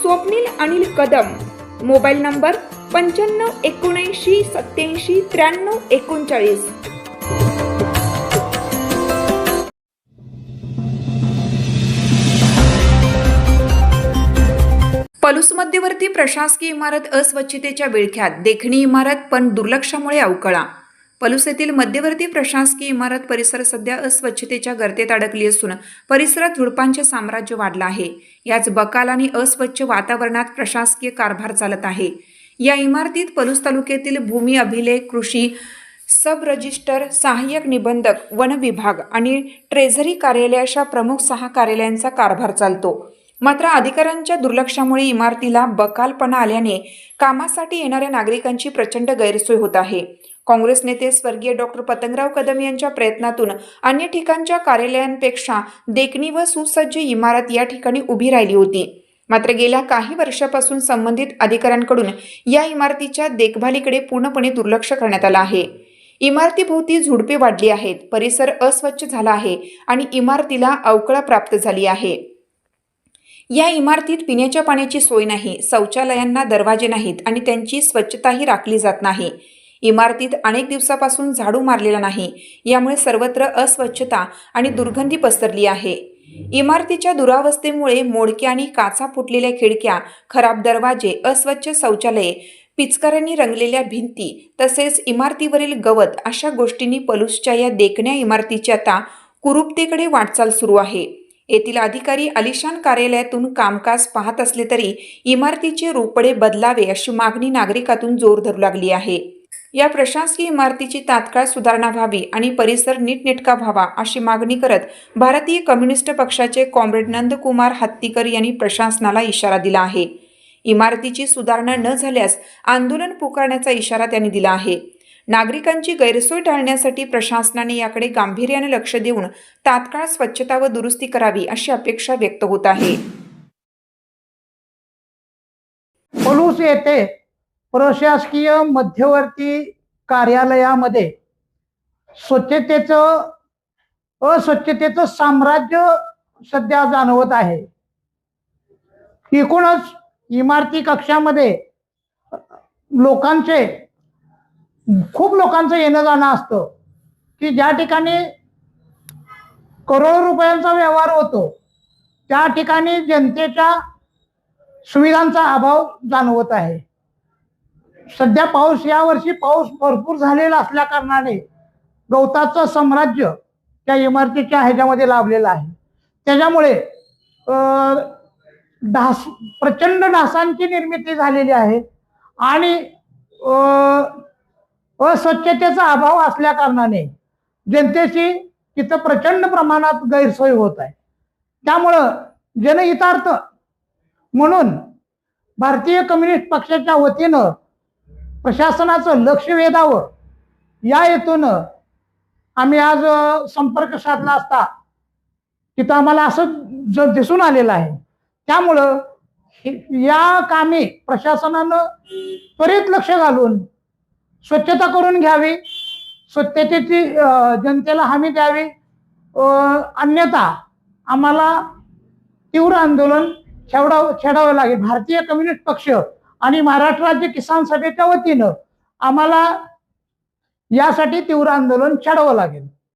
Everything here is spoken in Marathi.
Swapnil Anil Kadam. Mobile number पंच्याण्णव एकोणऐंशी सत्याऐंशी त्र्याण्णव एकोणचाळीस. पलूस मध्यवर्ती प्रशासकीय इमारत अस्वच्छतेच्या विळख्यात. देखणी इमारत पण दुर्लक्षामुळे अवकळा. पलूस येथील मध्यवर्ती प्रशासकीय इमारत परिसर सध्या अस्वच्छतेच्या गर्तेत अडकली असून परिसरात झुडपांचे साम्राज्य वाढलं आहे. याच बकाल आणि अस्वच्छ वातावरणात प्रशासकीय कारभार चालत आहे. या इमारतीत पलूस तालुक्यातील भूमी अभिलेख कृषी सब रजिस्टर सहाय्यक निबंधक वन विभाग आणि ट्रेझरी कार्यालय अशा प्रमुख सहा कार्यालयांचा कारभार चालतो. मात्र अधिकाऱ्यांच्या दुर्लक्षामुळे इमारतीला बकालपणा आल्याने कामासाठी येणाऱ्या नागरिकांची प्रचंड गैरसोय होत आहे. काँग्रेस नेते स्वर्गीय डॉक्टर पतंगराव कदम यांच्या प्रयत्नातून अन्य ठिकाणच्या कार्यालयांपेक्षा देखणी व सुसज्ज इमारत या ठिकाणी उभी राहिली होती. मात्र गेल्या काही वर्षापासून संबंधित अधिकाऱ्यांकडून या इमारतीच्या देखभालीकडे पूर्णपणे दुर्लक्ष करण्यात आलं आहे. इमारतीभोवती झुडपे वाढली आहेत परिसर अस्वच्छ झाला आहे आणि इमारतीला अवकळा प्राप्त झाली आहे. या इमारतीत पिण्याच्या पाण्याची सोय नाही शौचालयांना दरवाजे नाहीत आणि त्यांची स्वच्छताही राखली जात नाही. इमारतीत अनेक दिवसापासून झाडू मारलेला नाही. यामुळे सर्वत्र अस्वच्छता आणि दुर्गंधी पसरली आहे. इमारतीच्या दुरावस्थेमुळे मोडक्या आणि काचा फुटलेल्या खिडक्या खराब दरवाजे अस्वच्छ शौचालये पिचकाऱ्यांनी रंगलेल्या भिंती तसेच इमारतीवरील गवत अशा गोष्टींनी पलूसच्या या देखण्या इमारतीची आता कुरुपतेकडे वाटचाल सुरू आहे. येथील अधिकारी अलिशान कार्यालयातून कामकाज पाहत असले तरी इमारतीचे रोपडे बदलावे अशी मागणी नागरिकातून जोर धरू लागली आहे. या प्रशासकीय इमारतीची तात्काळ सुधारणा व्हावी आणि परिसर नीटनेटका व्हावा अशी मागणी करत भारतीय कम्युनिस्ट पक्षाचे कॉम्रेड नंदकुमार हत्तीकर यांनी प्रशासनाला इशारा दिला आहे. इमारतीची सुधारणा न झाल्यास आंदोलन पुकारण्याचा इशारा त्यांनी दिला आहे. नागरिकांची गैरसोय टाळण्यासाठी प्रशासनाने याकडे गांभीर्याने लक्ष देऊन तात्काळ स्वच्छता व दुरुस्ती करावी अशी अपेक्षा व्यक्त होत आहे. पलूस प्रशासकीय मध्यवर्ती कार्यालयामध्ये स्वच्छतेचं अस्वच्छतेचं साम्राज्य सध्या जाणवत आहे. एकूणच इमारती कक्षामध्ये लोकांचे खूप लोकांचं येणं जाणं असतं की ज्या ठिकाणी करोडो रुपयांचा व्यवहार होतो त्या ठिकाणी जनतेच्या सुविधांचा अभाव जाणवत आहे. सध्या पाऊस यावर्षी पाऊस भरपूर झालेला असल्या कारणाने गवताचं साम्राज्य त्या इमारतीच्या ह्याच्यामध्ये लाभलेलं आहे. त्याच्यामुळे डास ढास प्रचंड ढासांची निर्मिती झालेली आहे आणि अस्वच्छतेचा अभाव असल्या कारणाने जनतेची तिथं प्रचंड प्रमाणात गैरसोय होत आहे. त्यामुळं जनहितार्थ म्हणून भारतीय कम्युनिस्ट पक्षाच्या वतीनं प्रशासनाचं लक्ष वेधावं. या हेतून आम्ही आज संपर्क साधला असता तिथं आम्हाला असं ज दिसून आलेलं आहे. त्यामुळं हे- या कामी प्रशासनानं त्वरित लक्ष घालून स्वच्छता करून घ्यावी स्वच्छतेची जनतेला हमी द्यावी अन्यथा आम्हाला तीव्र आंदोलन छेडावं छेडावं लागेल. भारतीय कम्युनिस्ट पक्ष आणि महाराष्ट्र राज्य किसान सभेच्या वतीनं आम्हाला यासाठी तीव्र आंदोलन छेडावं लागेल.